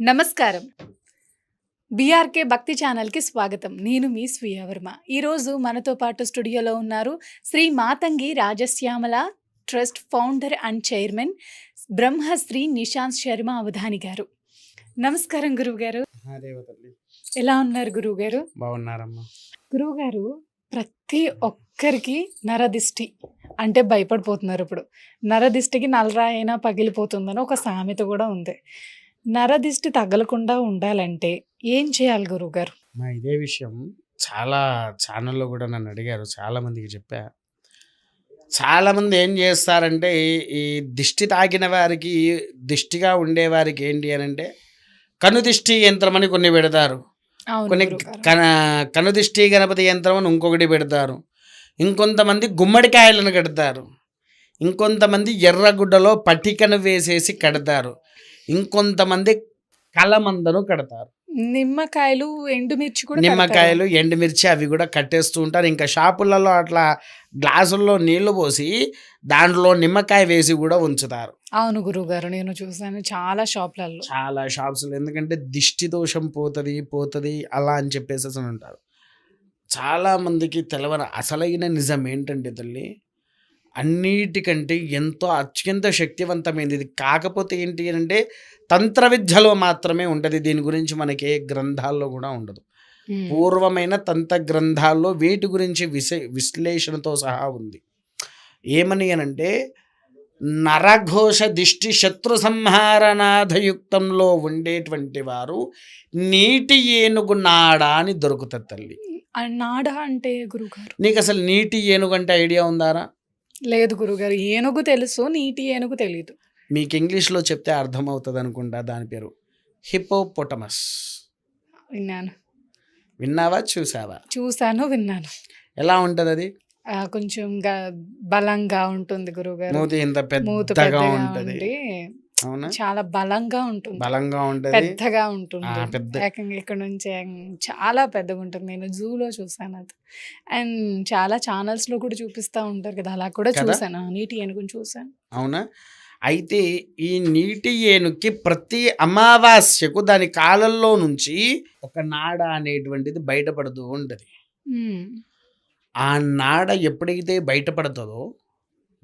నమస్కారం. బీఆర్కే భక్తి ఛానల్కి స్వాగతం. నేను మీ స్వీయ వర్మ. ఈరోజు మనతో పాటు స్టూడియోలో ఉన్నారు Shri Matangi Rajashyamala trust founder and chairman Brahmashri Nishant Sharma Avadhani garu. నమస్కారం గురువుగారు. ఎలా ఉన్నారు గురువుగారు? బాగున్నారమ్మా. గురువుగారు ప్రతి ఒక్కరికి నరదిష్టి అంటే భయపడిపోతున్నారు ఇప్పుడు. నరదిష్టికి నల్లరాయినా పగిలిపోతుందని ఒక సామెత కూడా ఉంది. నరదిష్టి తగలకుండా ఉండాలంటే ఏం చేయాలి గురువుగారు? మా ఇదే విషయం. చాలా ఛానల్లో కూడా నన్ను అడిగారు. చాలా మందికి చెప్పా. చాలా మంది ఏం చేస్తారంటే ఈ- దిష్టి తాకిన వారికి దిష్టిగా ఉండే వారికి ఏంటి అని అంటే కనుదిష్టి యంత్రం అని కొన్ని పెడతారు. కొన్ని. కన కనుదిష్టి గణపతి యంత్రం అని ఇంకొకటి పెడతారు. ఇంకొంతమంది గుమ్మడికాయలను కడతారు. ఇంకొంతమంది ఎర్రగుడ్డలో పట్టికను వేసేసి కడతారు. ఇంకొంతమంది కలమందను కడతారు. నిమ్మకాయలు ఎండుమిర్చి కూడా. నిమ్మకాయలు ఎండుమిర్చి అవి కూడా కట్టేస్తూ ఉంటారు. ఇంకా షాపులలో అట్లా గ్లాసుల్లో నీళ్ళు పోసి దాంట్లో నిమ్మకాయ వేసి కూడా ఉంచుతారు. అవును గురువుగారు నేను చూసాను చాలా షాప్లలో. చాలా షాప్స్లో ఎందుకంటే దిష్టి దోషం పోతుంది పోతుంది అలా అని చెప్పేసి అసలు ఉంటారు చాలా మందికి తెలవని అసలైన నిజం ఏంటంటే తల్లి అన్నిటికంటే ఎంతో అత్యంత శక్తివంతమైనది. ఇది కాకపోతే ఏంటి అంటే తంత్ర విద్యలో మాత్రమే ఉంటుంది దీని గురించి మనకి ఏ గ్రంథాల్లో కూడా ఉండదు. పూర్వమైన తంత్ర గ్రంథాల్లో వీటి గురించి విశ విశ్లేషణతో సహా ఉంది. ఏమని అనంటే నరఘోష దిష్టి శత్రు సంహారనాథయుక్తంలో ఉండేటువంటి వారు నీటి ఏనుగు నాడ అని దొరుకుతుంది తల్లి. నాడ అంటే గురువుగారు నీకు అసలు నీటి ఏనుగు అంటే ఐడియా ఉందారా? లేదు గురువుగారు ఏనుగు తెలుసు నీటి ఏనుగు తెలియదు మీకు ఇంగ్లీష్లో చెప్తే అర్థమవుతుంది అనుకుంటా దాని పేరు హిపోపొటమస్ విన్నాను. విన్నావా చూసావా? చూసాను విన్నాను. ఎలా ఉంటుంది అది ఆ, కొంచెం గా- బలంగా ఉంటుంది గురువుగారు మూతి ఇంత పెద్దగా పెద్దగా ఉంటుంది. ఉండి అవునా? చాలా బలంగా ఉంటుంది. బలంగా ఉంటుంది. పెద్దగా ఉంటుంది. పెద్ద- ఏకంగా ఇక్కడ నుంచి చాలా పెద్దగా ఉంటుంది. నేను జూలో చూసాను అది. అండ్ చాలా ఛానల్స్లో కూడా చూపిస్తా ఉంటారు కదా అలా కూడా? చూసాను. నీటి ఏనుగుని చూసాను. అవునా? అయితే ఈ నీటి ఏనుక్కి ప్రతి అమావాస్యకు దాని కాలంలో నుంచి ఒక నాడ అనేటువంటిది బయటపడుతూ ఉంటుంది. ఆ నాడ ఎప్పుడైతే బయటపడుతుందో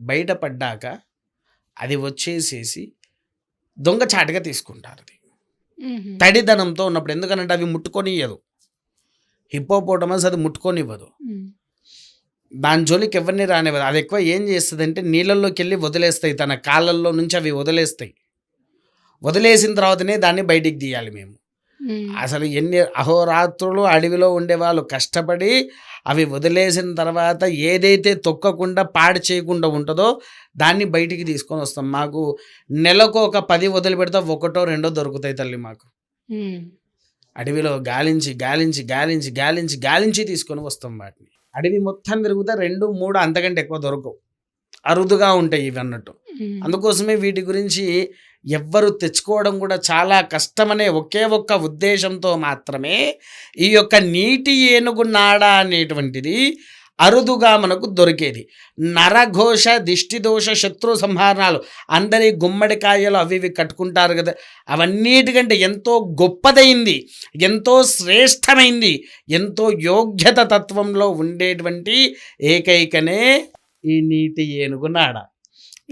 బయటపడ్డాక అది వచ్చేసేసి దొంగచాటుగా తీసుకుంటారు అది. తడిదనంతో ఉన్నప్పుడు ఎందుకనంటే అవి ముట్టుకొనియదు హిప్పోపోటమస్ అది ముట్టుకొనివ్వదు ఉమ్. దాని జోలికి ఎవరిని రానివ్వదు అది ఎక్కువ ఏం చేస్తుంది అంటే నీళ్ళల్లోకి వెళ్ళి వదిలేస్తాయి తన కాళ్ళల్లో నుంచి అవి వదిలేస్తాయి వదిలేసిన తర్వాతనే దాన్ని బయటికి తీయాలి మేము. అసలు ఎన్ని అహోరాత్రులు అడవిలో ఉండేవాళ్ళు కష్టపడి అవి వదిలేసిన తర్వాత ఏదైతే తొక్కకుండా పాడు చేయకుండా ఉంటుందో దాన్ని బయటికి తీసుకొని వస్తాం. మాకు నెలకు ఒక పది వదిలిపెడితే ఒకటో రెండో దొరుకుతాయి తల్లి మాకు. అడవిలో గాలించి గాలించి గాలించి గాలించి గాలించి తీసుకొని వస్తాం వాటిని. అడవి మొత్తం తిరుగుతే రెండు మూడు అంతకంటే ఎక్కువ దొరకవు. అరుదుగా ఉంటాయి ఇవి అన్నట్టు. అందుకోసమే వీటి గురించి ఎవ్వరు తెచ్చుకోవడం కూడా చాలా కష్టమనే ఒకే ఒక్క ఉద్దేశంతో మాత్రమే ఈ యొక్క నీటి ఏనుగు నాడ అనేటువంటిది అరుదుగా మనకు దొరికేది. నరఘోష దిష్టిదోష శత్రు సంహారణాలు అందరి గుమ్మడికాయలు అవి ఇవి కట్టుకుంటారు కదా. అవన్నిటికంటే ఎంతో గొప్పదైంది ఎంతో శ్రేష్టమైంది ఎంతో యోగ్యత తత్వంలో ఉండేటువంటి ఏకైకనే ఈ నీటి ఏనుగు నాడ.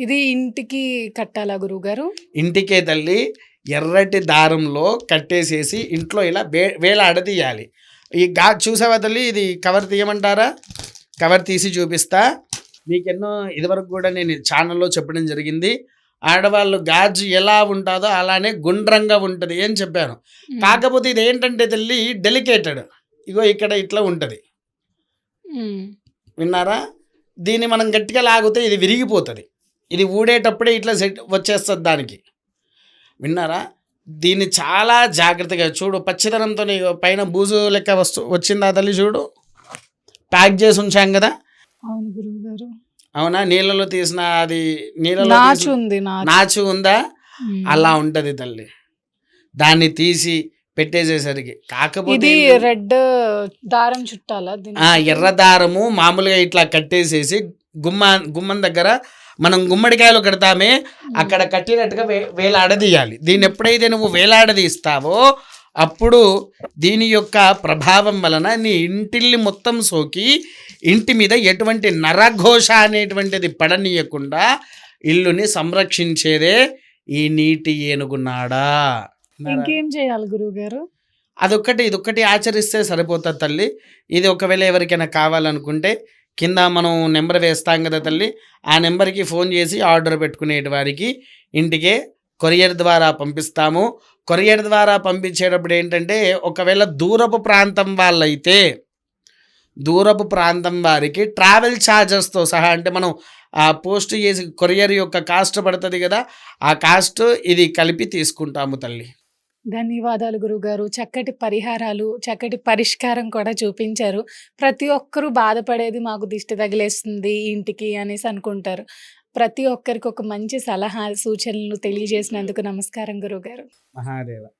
ఇది ఇంటికి కట్టాలా గురువు గారు ఇంటికే తల్లి ఎర్రటి దారంలో కట్టేసేసి ఇంట్లో ఇలా వే వేలాడదీయాలి ఈ గా చూసావా తల్లి ఇది కవర్ తీయమంటారా? కవర్ తీసి చూపిస్తా. మీకెన్నో ఇదివరకు కూడా నేను ఛానల్లో చెప్పడం జరిగింది. ఆడవాళ్ళు గాజు ఎలా ఉంటుందో అలానే గుండ్రంగా ఉంటుంది అని చెప్పాను. కాకపోతే ఇది ఏంటంటే తల్లి డెలికేటెడ్. ఇగో ఇక్కడ ఇట్లా ఉంటుంది. విన్నారా? దీన్ని మనం గట్టిగా లాగితే ఇది విరిగిపోతుంది. ఇది ఊడేటప్పుడే ఇట్లా సెట్ వచ్చేస్తుంది దానికి. విన్నారా? దీన్ని చాలా జాగ్రత్తగా చూడు. పచ్చిదనంతో పైన బూజు లెక్క వస్తు వచ్చిందా తల్లి చూడు? ప్యాక్ చేసి ఉంచాం కదా? అవును నీళ్ళలో తీసిన అది నీళ్ళలో నాచు ఉంది నాచు. ఉందా. అలా ఉంటది తల్లి. దాన్ని తీసి పెట్టేసేసరికి. కాకపోతే రెడ్ దారం చుట్టాలా ఎర్ర దారము మామూలుగా ఇట్లా కట్టేసేసి గుమ్మ గుమ్మం దగ్గర మనం గుమ్మడికాయలు కడతామే అక్కడ కట్టినట్టుగా వే వేలాడదీయాలి. దీన్ని ఎప్పుడైతే నువ్వు వేలాడదీస్తావో అప్పుడు దీని యొక్క ప్రభావం వలన నీ ఇంటిల్ని మొత్తం సోకి ఇంటి మీద ఎటువంటి నరఘోష అనేటువంటిది పడనీయకుండా ఇల్లుని సంరక్షించేదే ఈ నీటి ఏనుగున్నాడా ఇంకేం చేయాలి గురువు గారు అదొక్కటి ఇదొక్కటి ఆచరిస్తే సరిపోతుంది తల్లి. ఇది ఒకవేళ ఎవరికైనా కావాలనుకుంటే కింద మనం నెంబర్ వేస్తాం కదా తల్లి ఆ నెంబర్కి ఫోన్ చేసి ఆర్డర్ పెట్టుకునేటి వారికి ఇంటికే కొరియర్ ద్వారా పంపిస్తాము. కొరియర్ ద్వారా పంపించేటప్పుడు ఏంటంటే ఒకవేళ దూరపు ప్రాంతం వాళ్ళైతే దూరపు ప్రాంతం వారికి ట్రావెల్ ఛార్జెస్తో సహా అంటే మనం ఆ పోస్ట్ చేసి కొరియర్ యొక్క కాస్ట్ పడుతుంది కదా ఆ కాస్ట్ ఇది కలిపి తీసుకుంటాము తల్లి. ధన్యవాదాలు గురుగారు. చక్కటి పరిహారాలు చక్కటి పరిష్కారం కూడా చూపించారు. ప్రతి ఒక్కరూ బాధపడేది మాకు దిష్టి తగిలేస్తుంది ఇంటికి అనేసి అనుకుంటారు. ప్రతి ఒక్కరికి ఒక మంచి సలహా సూచనలు తెలియజేసినందుకు నమస్కారం గురుగారు. మహాదేవ.